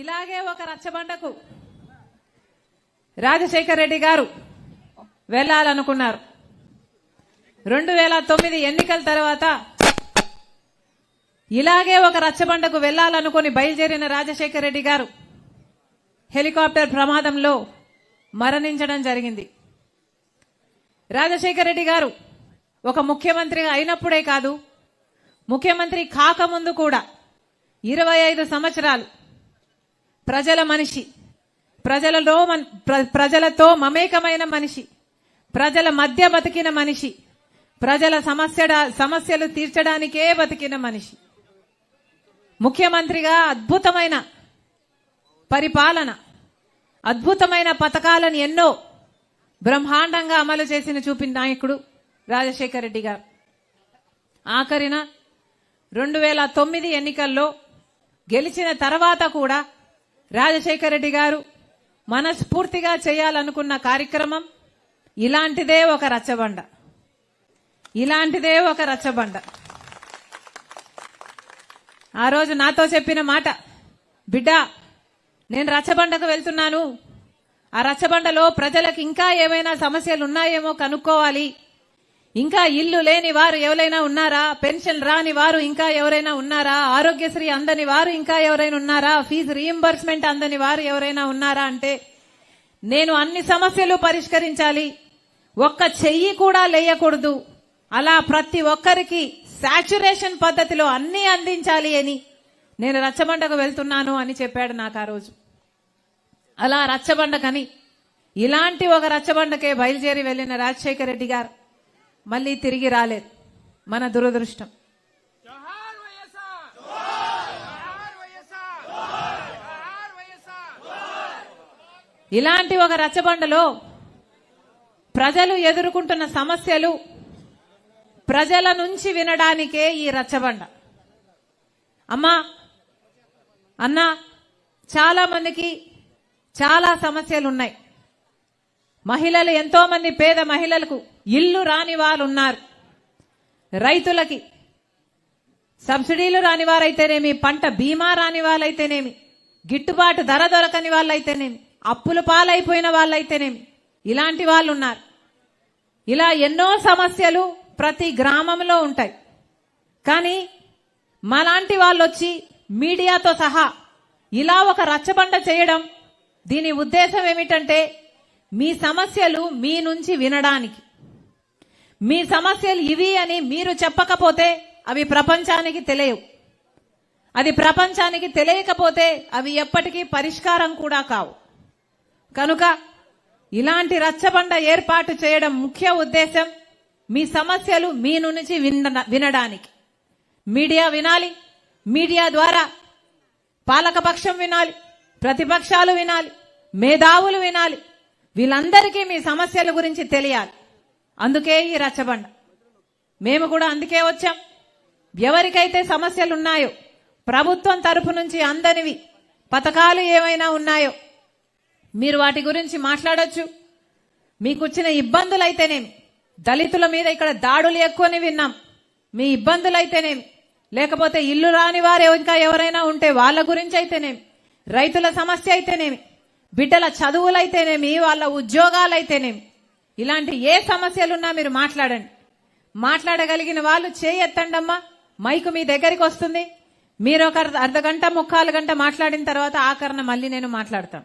ఇలాగే ఒక రచ్చబండకు రాజశేఖర్ రెడ్డి గారు వెళ్ళాలనుకున్నారు. రెండు వేల తొమ్మిది ఎన్నికల తర్వాత ఇలాగే ఒక రచ్చబండకు వెళ్ళాలనుకుని బయలుదేరిన రాజశేఖర్ రెడ్డి గారు హెలికాప్టర్ ప్రమాదంలో మరణించడం జరిగింది. రాజశేఖర్ రెడ్డి గారు ఒక ముఖ్యమంత్రిగా అయినప్పుడే కాదు ముఖ్యమంత్రి కాకముందు కూడా ఇరవై ఐదు సంవత్సరాలు ప్రజల మనిషి. ప్రజలలో ప్ర- ప్రజలతో మమేకమైన మనిషి. ప్రజల మధ్య బతికిన మనిషి. ప్రజల సమస్య సమస్యలు తీర్చడానికే బతికిన మనిషి. ముఖ్యమంత్రిగా అద్భుతమైన పరిపాలన అద్భుతమైన పథకాలను ఎన్నో బ్రహ్మాండంగా అమలు చేసిన చూపిన నాయకుడు రాజశేఖర రెడ్డి గారు. ఆఖరిన రెండు వేల తొమ్మిది ఎన్నికల్లో గెలిచిన తర్వాత కూడా రాజశేఖర రెడ్డి గారు మనస్ఫూర్తిగా చేయాలనుకున్న కార్యక్రమం ఇలాంటిదే ఒక రచ్చబండ. ఇలాంటిదే ఒక రచ్చబండ. ఆ రోజు నాతో చెప్పిన మాట బిడ్డ నేను రచ్చబండకు వెళ్తున్నాను. ఆ రచ్చబండలో ప్రజలకు ఇంకా ఏమైనా సమస్యలు ఉన్నాయేమో కనుక్కోవాలి. ఇంకా ఇల్లు లేని వారు ఎవరైనా ఉన్నారా? పెన్షన్ రాని వారు ఇంకా ఎవరైనా ఉన్నారా? ఆరోగ్యశ్రీ అందని వారు ఇంకా ఎవరైనా ఉన్నారా? ఫీజు రీఎంబర్స్మెంట్ అందని వారు ఎవరైనా ఉన్నారా అంటే నేను అన్ని సమస్యలు పరిష్కరించాలి. ఒక్క చెయ్యి కూడా లేయకూడదు. అలా ప్రతి ఒక్కరికి సాచురేషన్ పద్ధతిలో అన్ని అందించాలి అని నేను రచ్చబండకు వెళ్తున్నాను అని చెప్పాడు నాకు ఆ రోజు. అలా రచ్చబండకని ఇలాంటి ఒక రచ్చబండకే బయలుదేరి వెళ్ళిన రాజశేఖర రెడ్డి గారు మళ్ళీ తిరిగి రాలేదు. మన దురదృష్టం. ఇలాంటి ఒక రచ్చబండలో ప్రజలు ఎదుర్కొంటున్న సమస్యలు ప్రజల నుంచి వినడానికే ఈ రచ్చబండ. అమ్మా అన్నా చాలా మందికి చాలా సమస్యలు ఉన్నాయి మహిళలు ఎంతో మంది పేద మహిళలకు ఇల్లు రాని వారు ఉన్నారు రైతులకి సబ్సిడీలు రాని వారైతేనేమి పంట బీమా రాని వాళ్ళైతేనేమి గిట్టుబాటు ధర దొరకని వాళ్ళైతేనేమి అప్పుల పాలైపోయిన వాళ్ళైతేనేమి ఇలాంటి వాళ్ళు ఉన్నారు ఇలా ఎన్నో సమస్యలు ప్రతి గ్రామంలో ఉంటాయి. కానీ మాలాంటి వాళ్ళు వచ్చి మీడియాతో సహా ఇలా ఒక రచ్చబండ చేయడం దీని ఉద్దేశం ఏమిటంటే మీ సమస్యలు మీ నుంచి వినడానికి. మీ సమస్యలు ఇవి అని మీరు చెప్పకపోతే అవి ప్రపంచానికి తెలియవు. అది ప్రపంచానికి తెలియకపోతే అవి ఎప్పటికీ పరిష్కారం కూడా కావు. కనుక ఇలాంటి రచ్చబండ ఏర్పాటు చేయడం ముఖ్య ఉద్దేశం మీ సమస్యలు మీ నుంచి వినడానికి. మీడియా వినాలి మీడియా ద్వారా పాలకపక్షం వినాలి ప్రతిపక్షాలు వినాలి మేధావులు వినాలి వీళ్ళందరికీ మీ సమస్యల గురించి తెలియాలి. అందుకే ఈ రచ్చబండ. మేము కూడా అందుకే వచ్చాం. ఎవరికైతే సమస్యలు ఉన్నాయో ప్రభుత్వం తరపు నుంచి అందనివి పథకాలు ఏమైనా ఉన్నాయో మీరు వాటి గురించి మాట్లాడొచ్చు. మీకు వచ్చిన ఇబ్బందులు అయితేనేమి దళితుల మీద ఇక్కడ దాడులు ఎక్కువని విన్నాం. మీ ఇబ్బందులు అయితేనేమి లేకపోతే ఇల్లు రాని వారు ఇంకా ఎవరైనా ఉంటే వాళ్ళ గురించి అయితేనేమి రైతుల సమస్య అయితేనేమి బిడ్డల చదువులైతేనేమి వాళ్ళ ఉద్యోగాలైతేనేమి. ఇలాంటి ఏ సమస్యలున్నా మీరు మాట్లాడండి. మాట్లాడగలిగిన వాళ్ళు చేయెత్తండమ్మా మైకు మీ దగ్గరికి వస్తుంది. మీరు ఒక అర్ధ గంట ముక్కాలు గంట మాట్లాడిన తర్వాత ఆఖరణ మళ్ళీ నేను మాట్లాడతాను.